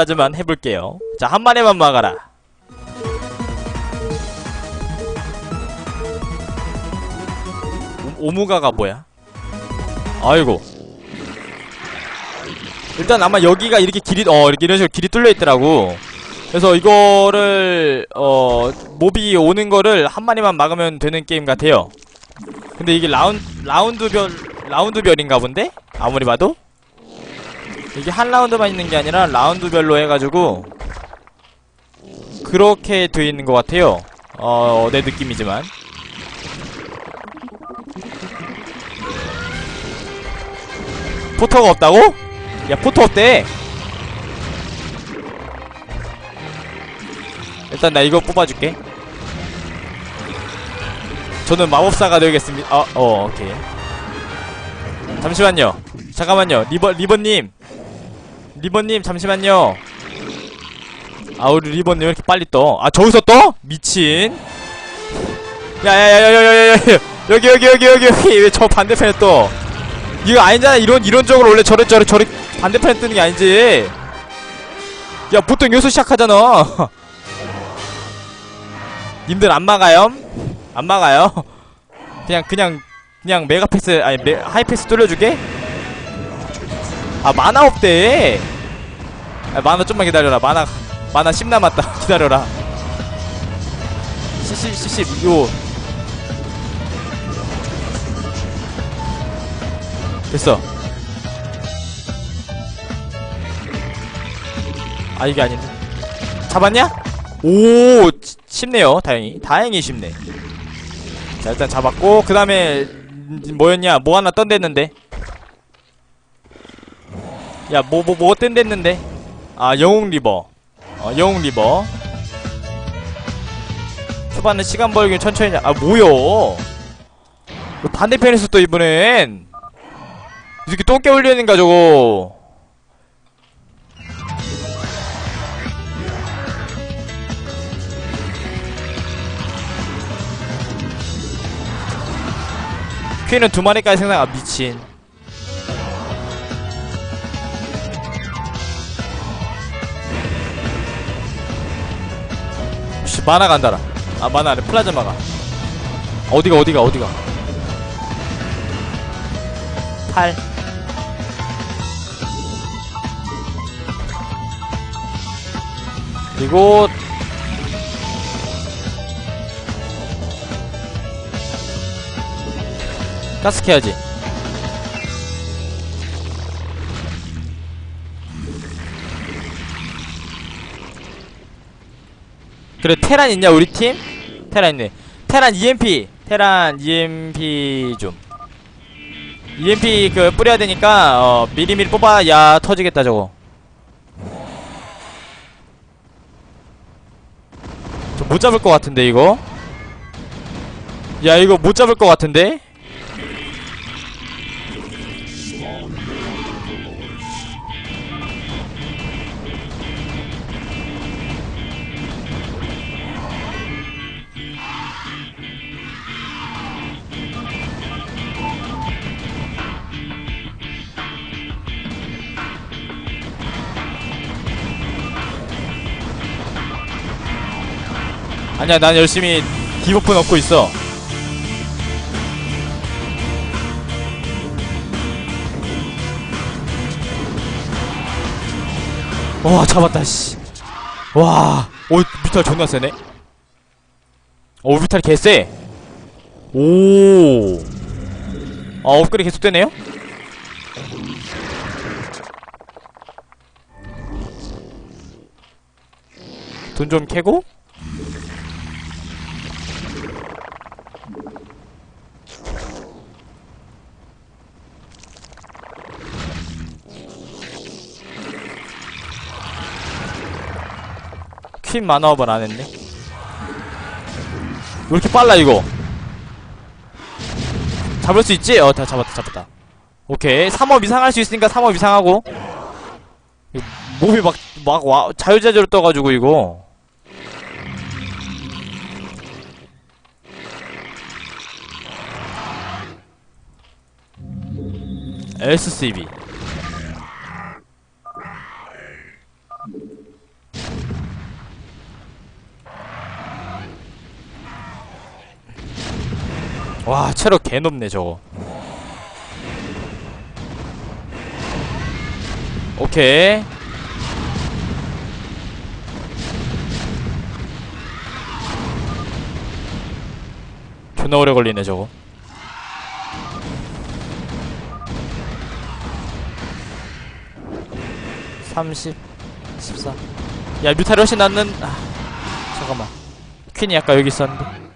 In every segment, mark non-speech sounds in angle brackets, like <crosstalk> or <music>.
하지만 해볼게요. 자, 한 마리만 막아라. 오- 오무가가 뭐야? 아이고. 일단 아마 여기가 이렇게 길이, 어, 이렇게 이런 식으로 길이 뚫려 있더라고. 그래서 이거를, 어, 몹이 오는 거를 한 마리만 막으면 되는 게임 같아요. 근데 이게 라운, 라운드별, 라운드별인가 본데? 아무리 봐도? 이게 한 라운드만 있는 게 아니라 라운드별로 해가지고 그렇게 돼 있는 것 같아요. 어, 내 느낌이지만. 포터가 없다고? 야, 포터 없대! 일단 나 이거 뽑아줄게. 저는 마법사가 되겠습니다. 어, 어, 오케이. 잠시만요. 잠깐만요. 리버, 리버님. 리버님 잠시만요 아 우리 리버님 왜 이렇게 빨리 떠? 아 저기서 떠? 미친 야야야야야야야 여기 여기 여기 여기 여기 왜 저 반대편에 떠 이거 아니잖아 이런 이런 쪽으로 원래 저래 저래 저래 반대편에 뜨는 게 아니지 야 보통 여기서 시작하잖아 <laughs> 님들 안 막아요? 안 막아요? <laughs> 그냥 그냥 그냥 메가패스 아니 메, 하이패스 뚫려주게? 아 만화 없대 아, 만화 좀만 기다려라. 만화 만화 10 남았다. <laughs> 기다려라. CC CC 요. 됐어. 아 이게 아닌데. 잡았냐? 오 치- 쉽네요. 다행히. 다행히 쉽네. 자 일단 잡았고 그 다음에 뭐였냐? 뭐 하나 던댔는데? 야, 뭐, 뭐, 뭐 뜬댔는데? 아, 영웅 리버. 어, 영웅 리버. 초반에 시간 벌기 천천히, 아, 뭐여? 그 반대편에서 또 이번엔. 이렇게 똥개 올리는가, 저거. 퀸은 두 마리까지 생각, 아, 미친. 씨, 만화 간다라. 아, 만화 아래 플라즈마가. 어디가, 어디가, 어디가. 8. 그리고, 가스 캐야지. 그래 테란 있냐 우리 팀? 테란 있네. 테란 EMP 테란 EMP 좀. EMP 그 뿌려야 되니까 어 미리미리 뽑아야 터지겠다 저거. 저 못 잡을 것 같은데 이거? 야 이거 못 잡을 것 같은데 아니야 난 열심히 디버프 넣고 있어. 와 잡았다 씨와 오 뮤탈 존나 세네. 오 뮤탈 개쎄 오아 업그레이드 계속되네요? 돈 좀 캐고 퀸 만화업을 안 했네. 왜 이렇게 빨라, 이거? 잡을 수 있지? 어, 다 잡았다, 잡았다. 오케이. 3업 이상 할 수 있으니까 3업 이상 하고. 이거 몸이 막, 막, 와, 자유자재로 떠가지고, 이거. SCB. 와 체력 개 높네 저거. 오케이. 존나 오래 걸리네 저거. 삼십 십사. 야 뮤탈이 훨씬 낫는 아 잠깐만. 퀸이 아까 여기 있었는데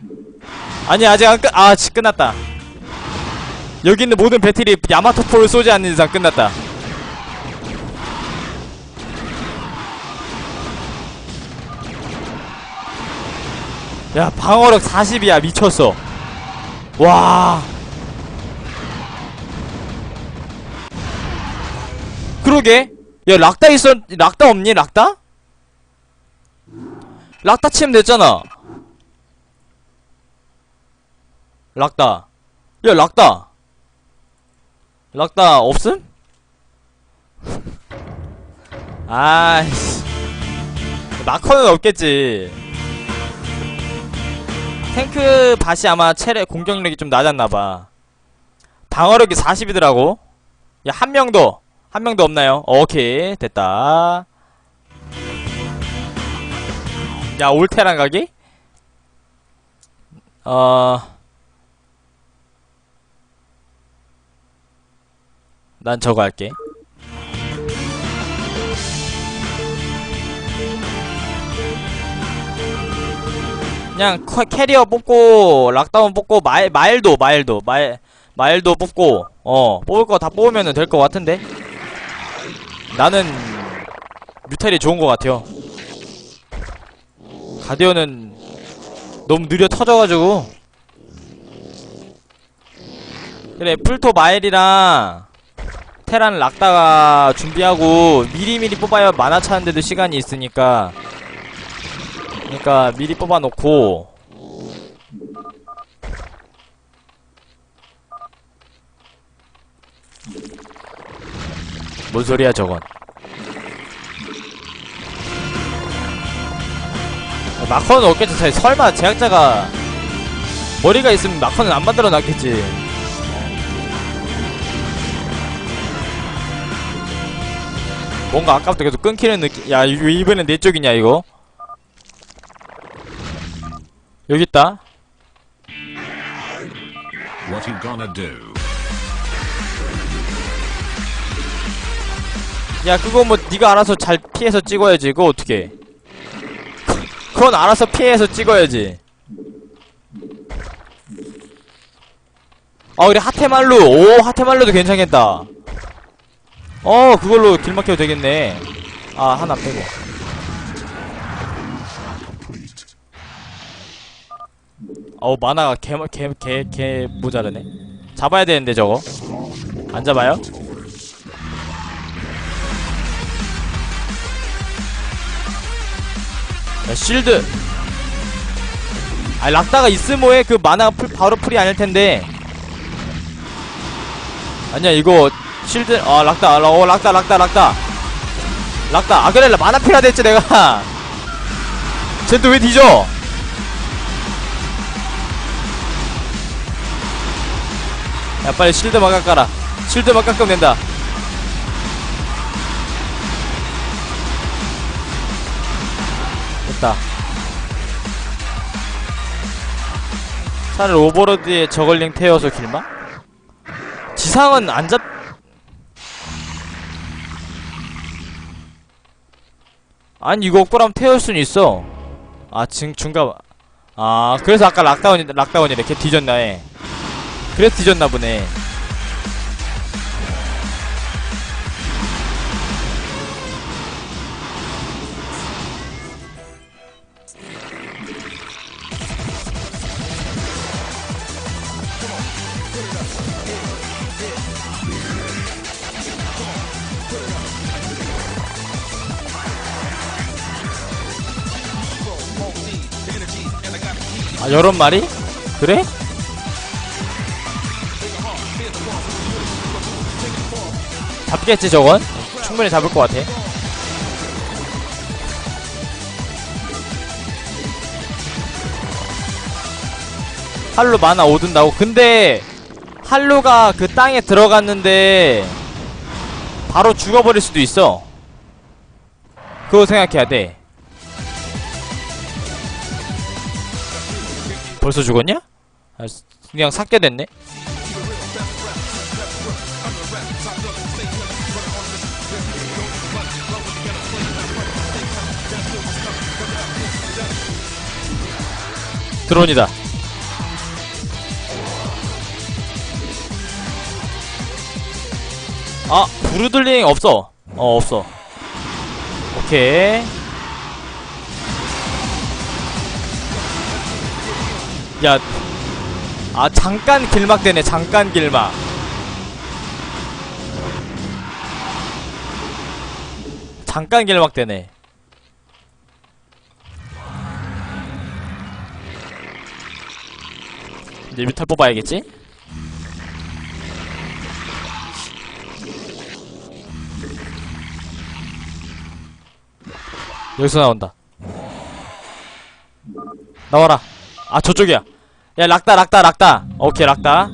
아니 아직 안 끝.. 아 지, 끝났다. 여기 있는 모든 배틀이 야마토포를 쏘지 않는 이상 끝났다. 야 방어력 40이야 미쳤어. 와. 그러게. 야 락다 있었.. 락다 없니 락다? 락다 치면 됐잖아 락다. 야 락다. 락다 없음? <laughs> 아이씨. 마커는 없겠지. 탱크 밭이 아마 체력 공격력이 좀 낮았나봐. 방어력이 40이더라고. 야 한 명도 한 명도 없나요? 오케이 됐다. 야 올테란 가기? 어... 난 저거 할게. 그냥 커- 캐리어 뽑고 락다운 뽑고 마일 마일도 마일도 마일 마일도 뽑고 어 뽑을 거 다 뽑으면 될 것 같은데? 나는 뮤탈이 좋은 것 같아요. 가디언은 너무 느려 터져가지고. 그래 풀토 마일이랑 테란 락다가 준비하고 미리미리 뽑아야 만화 차는데도 시간이 있으니까. 그러니까 미리 뽑아놓고. 뭔 소리야 저건? 마커는 없겠지 사- 설마 제작자가 머리가 있으면 마커는 안 만들어 놨겠지 뭔가 아까부터 계속 끊기는 느낌. 야 이- 이번엔 내 쪽이냐 이거? 여기 있다. What you gonna do? 야 그거 뭐 네가 알아서 잘 피해서 찍어야지 그거 어떻게 그건 알아서 피해서 찍어야지. 아 우리 하테말루. 오 하테말루도 괜찮겠다 어 그걸로 길 막혀도 되겠네 아 하나 빼고 어우 만화가 개개 개 개 모자르네 잡아야 되는데 저거 안 잡아요? 야, 실드. 아, 락다가 있으 뭐해? 그 만화가 풀, 바로 풀이 아닐 텐데. 아니야, 이거, 실드, 아, 락다, 라- 어, 락다, 락다, 락다. 락다. 아, 그래, 만화 필요하다 했지, 내가. <laughs> 쟤또 왜 뒤져? 야, 빨리 실드 막아 깔아. 실드 막아 끄면 된다. 됐다. 차를 오버로드에 저걸링 태워서 길마? 지상은 안 잡... 아니 이거 꼬람 태울 순 있어. 아 중, 중간 아 그래서 아까 락다운이 락다운이래. 걔 뒤졌나 해. 그래서 뒤졌나 보네 아 여러 마리? 그래? 잡겠지 저건? 충분히 잡을 것 같아 할로 만화 오든다고 근데 할로가 그 땅에 들어갔는데 바로 죽어버릴 수도 있어 그거 생각해야 돼 벌써 죽었냐? 아, 그냥 삭게 됐네. 드론이다. 아 브루들링 없어. 어 없어. 오케이 야, 아 잠깐 길막 되네. 잠깐 길막. 잠깐 길막 되네. 이제 뮤탈 뽑아야겠지? 여기서 나온다. 나와라. 아 저쪽이야. 야 락다 락다 락다. 오케이 락다.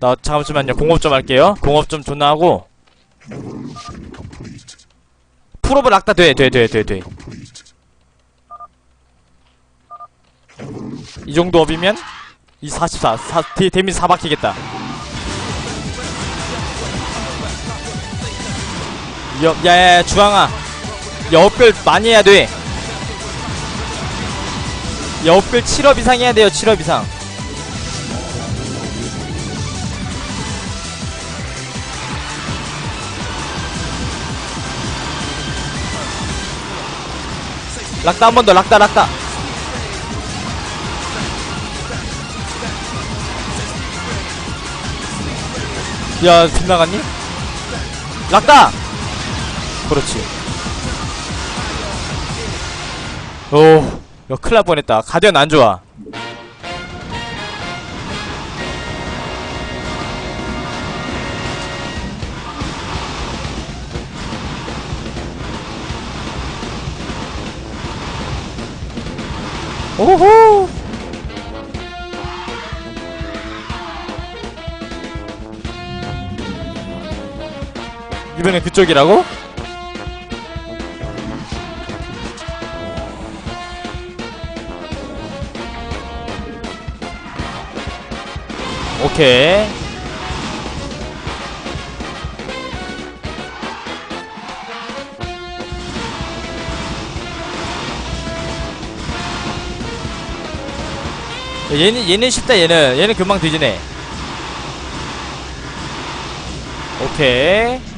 나 잠시만요. 공업 좀 할게요. 공업 좀 존나 하고. 풀오브 락다 돼 돼 돼 돼 돼. 이 정도 업이면 이 44, 4, 데, 데미지 4 박히겠다. 야, 야, 야, 주황아. 야, 업글 많이 해야 돼. 야, 업글 7업 이상 해야 돼요, 7업 이상. 락다 한 번 더, 락다, 락다. 야, 빗나갔니? 락다! 그렇지. 오, 야, 큰일 날 뻔했다. 가디언 안 좋아. 오호! 이번엔 그쪽이라고? 오케이. 야, 얘는 얘는 쉽다 얘는 얘는 금방 뒤지네. 오케이.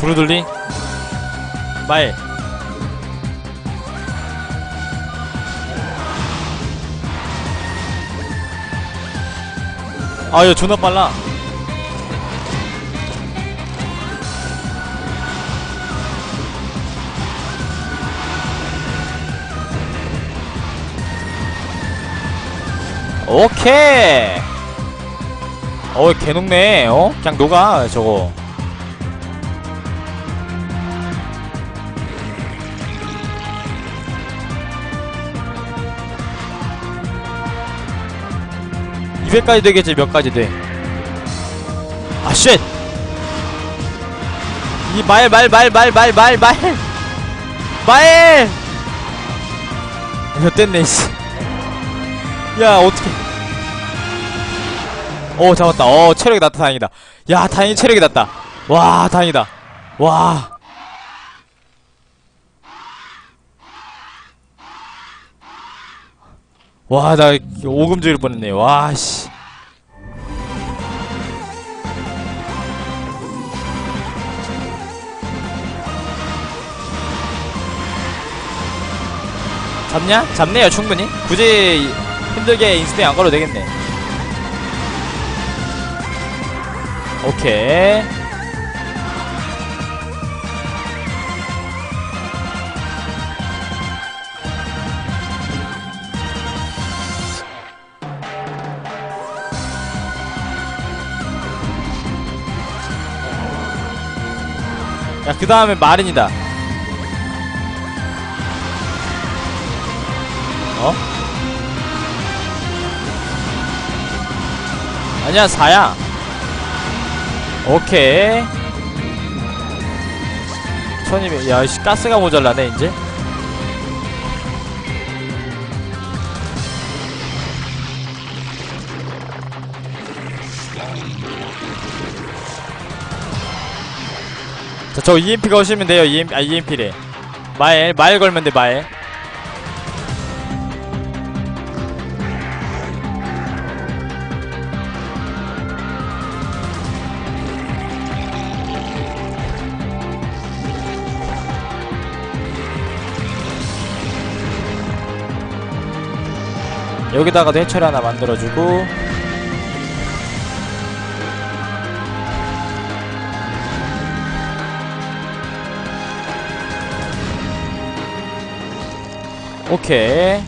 브루들리? 말. 아야 존나 빨라. 오케이. 어 개녹네. 어? 그냥 녹아 저거 이0 0까지 되겠지 몇 가지 돼. 아 쉣. 이 말 말 말 말 말 말 말. 말. 이거 뗐네 씨. 야 어떻게? 어 잡았다. 어 체력이 났다 다행이다. 야 다행히 체력이 났다. 와 다행이다. 와. 와, 나 오금 죽일 뻔했네. 와, 씨. 잡냐? 잡네요, 충분히. 굳이 힘들게 인스팅 안 걸어도 되겠네. 오케이. 자, 그 다음에 마린이다. 어? 아니야, 4야. 오케이. 1200, 야, 씨, 가스가 모자라네, 이제. 자, 저 EMP가 오시면 돼요. EMP, 아, EMP래. 마엘, 마엘 걸면 돼, 마엘. 여기다가도 해처리 하나 만들어주고 오케이.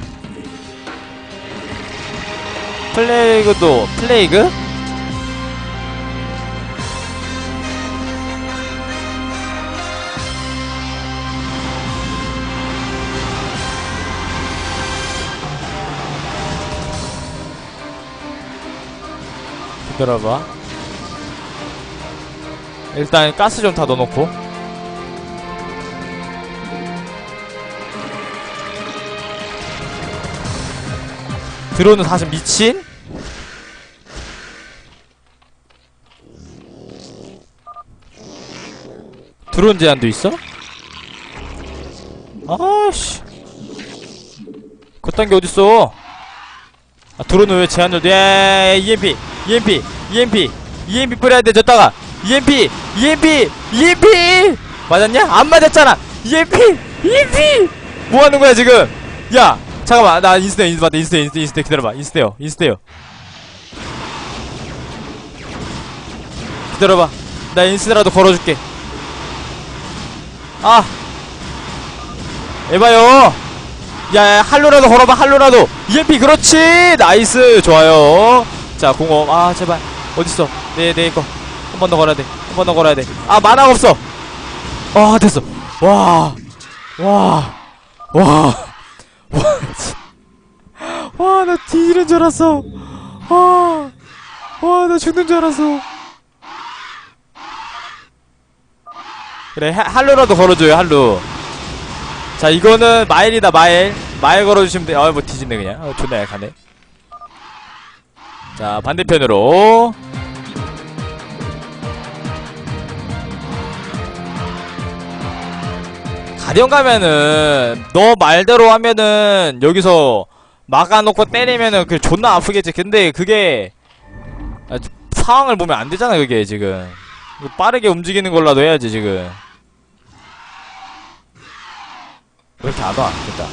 플레이그도 플레이그? 기다려봐. 일단 가스 좀 다 넣어놓고 드론은 사실 미친? 드론 제한도 있어? 아씨. 그딴 게 어딨어? 아 드론은 왜 제한을 돼 야, EMP EMP EMP EMP 뿌려야 돼 졌다가. EMP EMP EMP 맞았냐? 안 맞았잖아. EMP EMP 뭐 하는 거야 지금? 야 잠깐만 나 인스테어 인스 맞다. 인스테어 인스테어 인스테어 기다려봐. 인스테어 인스테어 기다려봐. 나 인스라도 걸어줄게. 아! 에바요! 야야 할로라도 걸어봐 할로라도. EMP 그렇지! 나이스! 좋아요. 자 공업. 아 제발. 어딨어? 내내거 한 번 더 걸어야 돼한 번 더 걸어야 돼아 만화가 없어. 아 됐어. 와와와. 와, 나 뒤지는 줄 알았어. 와, 와, 나 죽는 줄 알았어. 그래, 하, 할로라도 걸어줘요, 할로. 자, 이거는 마일이다, 마일. 마일 걸어주시면 돼. 아, 뭐 뒤집네, 그냥. 어, 존나 약하네. 자, 반대편으로. 가령 가면은, 너 말대로 하면은, 여기서, 막아놓고 때리면은 그 존나 아프겠지. 근데 그게 아, 상황을 보면 안 되잖아 그게 지금. 이거 빠르게 움직이는 걸라도 해야지 지금. 왜 이렇게 안 와? 됐다.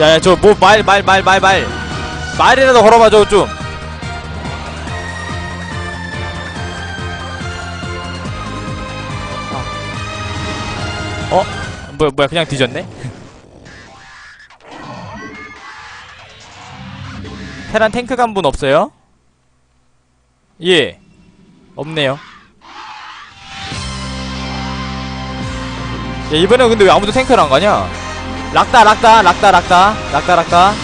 야야 저 뭐 말 말 말 말말 말이라도 걸어봐 저 좀. 어? 뭐야 뭐야 그냥 뒤졌네? 테란 탱크 간 분 없어요? 예. 없네요. 야 이번엔 근데 왜 아무도 탱크를 안 가냐? 락다 락다 락다 락다. 락다 락다.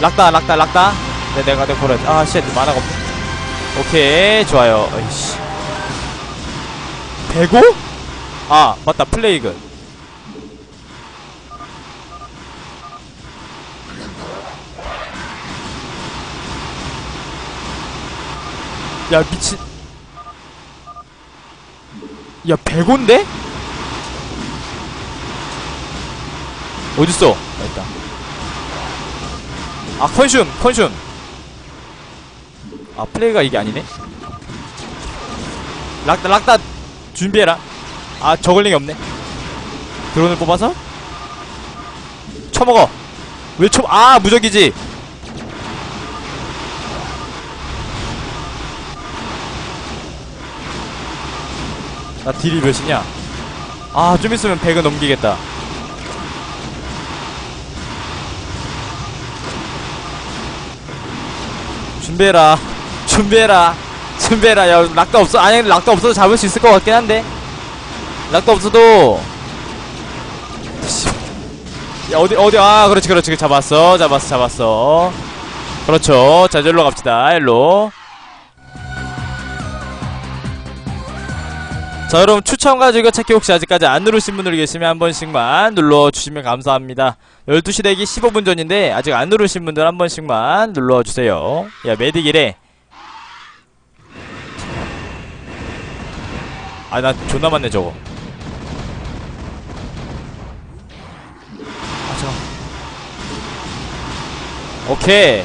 락다 락다 락다. 네 내가 내가 걸어야지 아쉣 만화가 없네. 오케이 좋아요. 어이씨. 배고? 아 맞다. 플레이그 야 미친. 야 100원데? 어딨어? 아, 있다. 아 컨슘 컨슘 아 플레이가 이게 아니네? 락다 락다 준비해라. 아 저글링이 없네. 드론을 뽑아서? 쳐먹어. 왜 쳐? 아 무적이지 나 딜이 몇이냐? 아, 좀 있으면 100은 넘기겠다. 준비해라. 준비해라. 준비해라 야 락다 없어 아니 락다 없어도 잡을 수 있을 것 같긴 한데 락다 없어도 씨. 야 어디 어디 아 그렇지 그렇지 잡았어 잡았어 잡았어 그렇죠 자 일로 갑시다 일로 자 여러분 추천과 즐겨찾기 혹시 아직까지 안 누르신 분들 계시면 한 번씩만 눌러주시면 감사합니다. 12시 대기 15분 전인데 아직 안 누르신 분들 한 번씩만 눌러주세요. 야 메딕이래. 아 나 존나 많네 저거. 아 잠깐 오케이.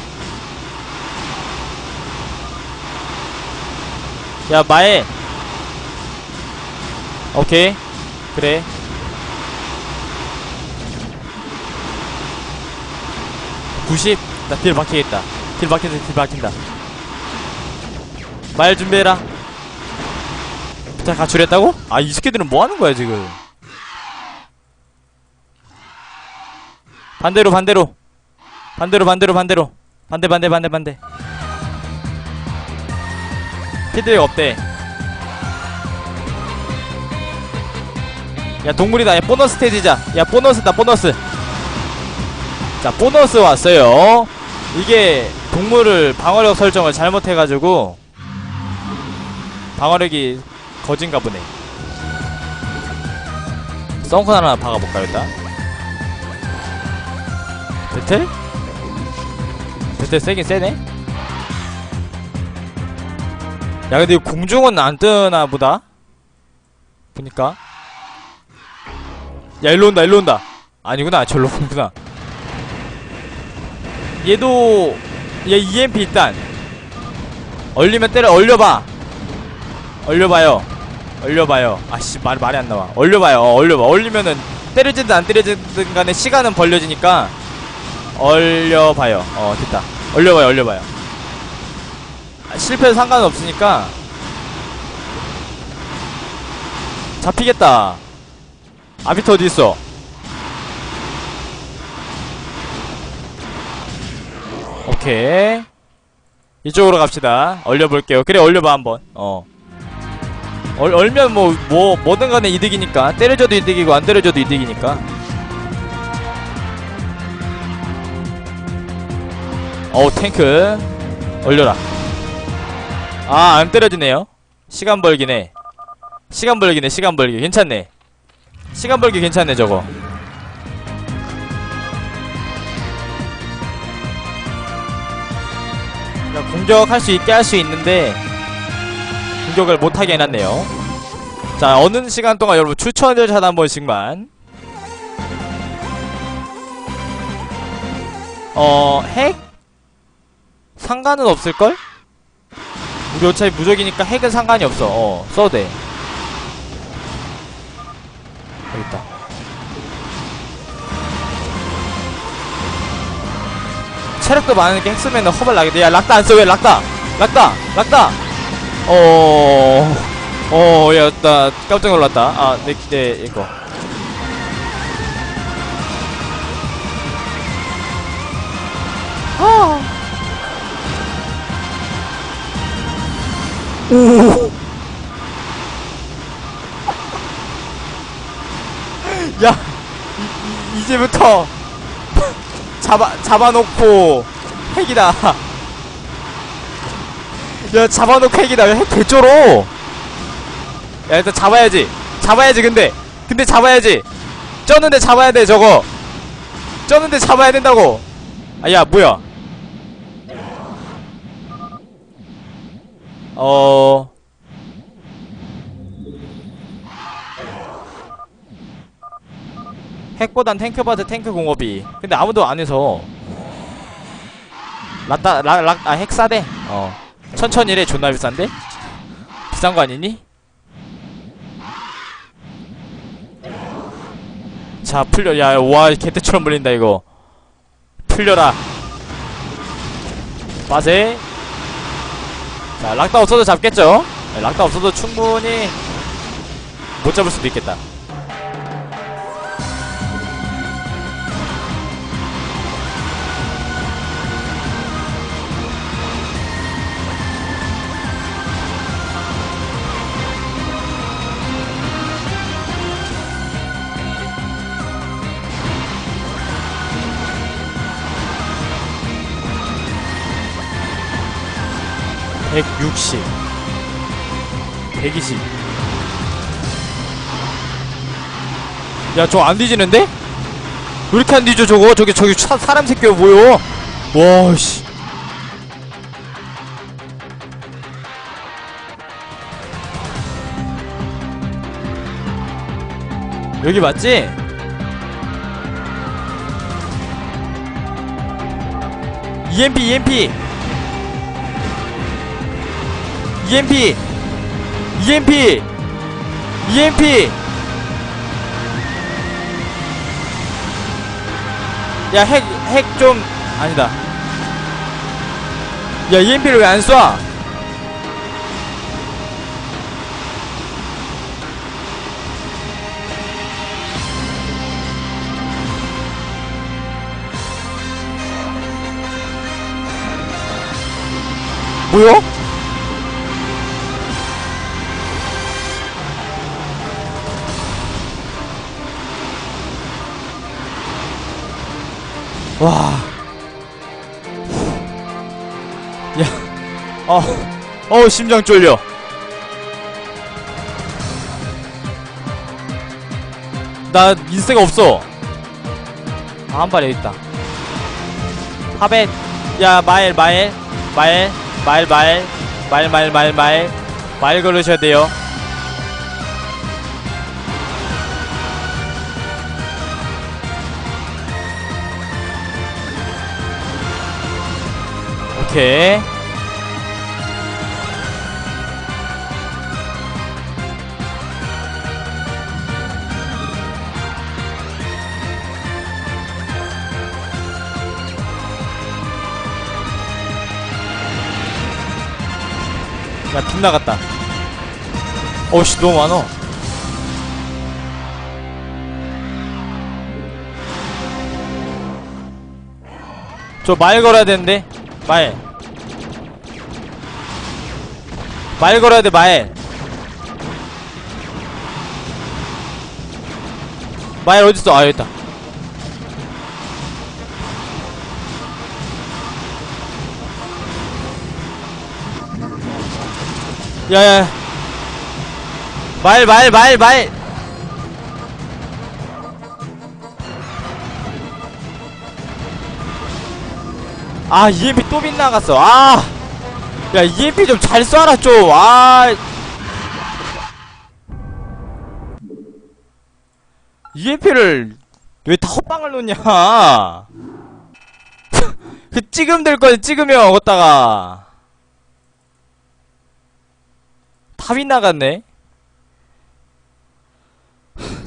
야 마에 오케이. 그래. (90) 나딜 박히겠다. 딜 박힌다 딜 박힌다. 말 준비해라. 자 가출했다고? 아 이 새끼들은 뭐하는 거야 지금? 반대로 반대로. 반대로 반대로 반대로. 반대 반대 반대 반대. 피드백 없대 야 동물이다. 야 보너스 스테이지자. 야 보너스다 보너스. 자 보너스 왔어요. 이게 동물을 방어력 설정을 잘못해가지고 방어력이 거진가 보네. 썬큰 하나 박아볼까 일단? 배틀? 배틀 세긴 세네? 야 근데 공중은 안 뜨나 보다? 보니까 야 일로 온다 일로 온다. 아니구나 절로 오는구나. 얘도 얘 EMP 일단. 얼리면 때려 얼려봐. 얼려봐요. 얼려봐요. 아씨 말, 말이 안 나와. 얼려봐요. 어, 얼려봐. 얼리면은 때려지든 안 때려지든 간에 시간은 벌려지니까 얼려봐요. 어 됐다. 얼려봐요 얼려봐요. 아, 실패해도 상관은 없으니까 잡히겠다 아비터 어디 있어 오케이 이쪽으로 갑시다 얼려볼게요 그래 얼려봐 한번 어 얼, 얼면 뭐, 뭐, 뭐든 간에 이득이니까. 때려줘도 이득이고, 안 때려줘도 이득이니까. 어우, 탱크. 얼려라. 아, 안 때려지네요. 시간 벌기네. 시간 벌기네, 시간 벌기. 괜찮네. 시간 벌기 괜찮네, 저거. 야, 공격할 수 있게 할 수 있는데, 공격을 못하게 해놨네요. 자, 어느 시간 동안 여러분 추천을 차단 한 번씩만. 어, 핵? 상관은 없을걸? 우리 어차피 무적이니까 핵은 상관이 없어. 어, 써도 돼. 있다. 체력도 많으니까 핵 쓰면은 허발 나게 돼. 야, 락다 안 써. 왜 락다? 락다! 락다! 어, 어, 야, 나 깜짝 놀랐다. 아, 내, 내, 이거. 야, 이제부터 잡아, 잡아놓고 핵이다. 야 잡아놓고 핵이다. 야핵 개쩔어. 야 일단 잡아야지. 잡아야지 근데. 근데 잡아야지. 쩌는데 잡아야 돼 저거. 쩌는데 잡아야 된다고. 아 야 뭐야? 어 핵보단 탱크바드 탱크 공업이. 근데 아무도 안 해서. 락다 락락아 핵 싸대. 어. 천천히 래 존나 비싼데? 비싼 거 아니니? 자 풀려. 야와 개떼처럼 물린다 이거. 풀려라. 빠세. 자 락다 없어도 잡겠죠? 네, 락다 없어도 충분히 못 잡을 수도 있겠다 160 120 야, 저안 뒤지는데? 왜 이렇게 안 뒤져, 저거? 저기, 저기, 사, 사람 새끼가 뭐여? 와, 씨. 여기 맞지? EMP, EMP! EMP! EMP! EMP! 야, 핵, 핵 좀, 아니다. 야, EMP를 왜 안 쏴? 뭐야? 와. 야. 어. 어, 심장 쫄려. 나 인세가 없어. 아, 한 발에 있다. 하벤. 야, 마일, 마일. 마일. 마일, 마일. 마일, 마일, 마일, 마일. 마일 걸으셔야 돼요. 오케이. 야, 빗나갔다. 어우씨, 너무 많어. 저 말 걸어야 되는데? 말. 말 걸어야 돼, 말. 말 어딨어? 아, 여기 있다. 야야 말말말말 아 EMP 또 빗나갔어. 아야 EMP 좀 잘 쏴라 좀아. EMP를 왜 다 헛방을 놓냐? <laughs> 그 찍으면 될 거지 찍으면 어디다가. 다 빗나갔네.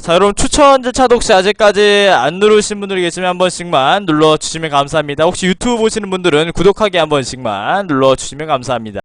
자, 여러분 추천 절차도 혹시 아직까지 안 누르신 분들 계시면 한 번씩만 눌러주시면 감사합니다. 혹시 유튜브 보시는 분들은 구독하기 한 번씩만 눌러주시면 감사합니다.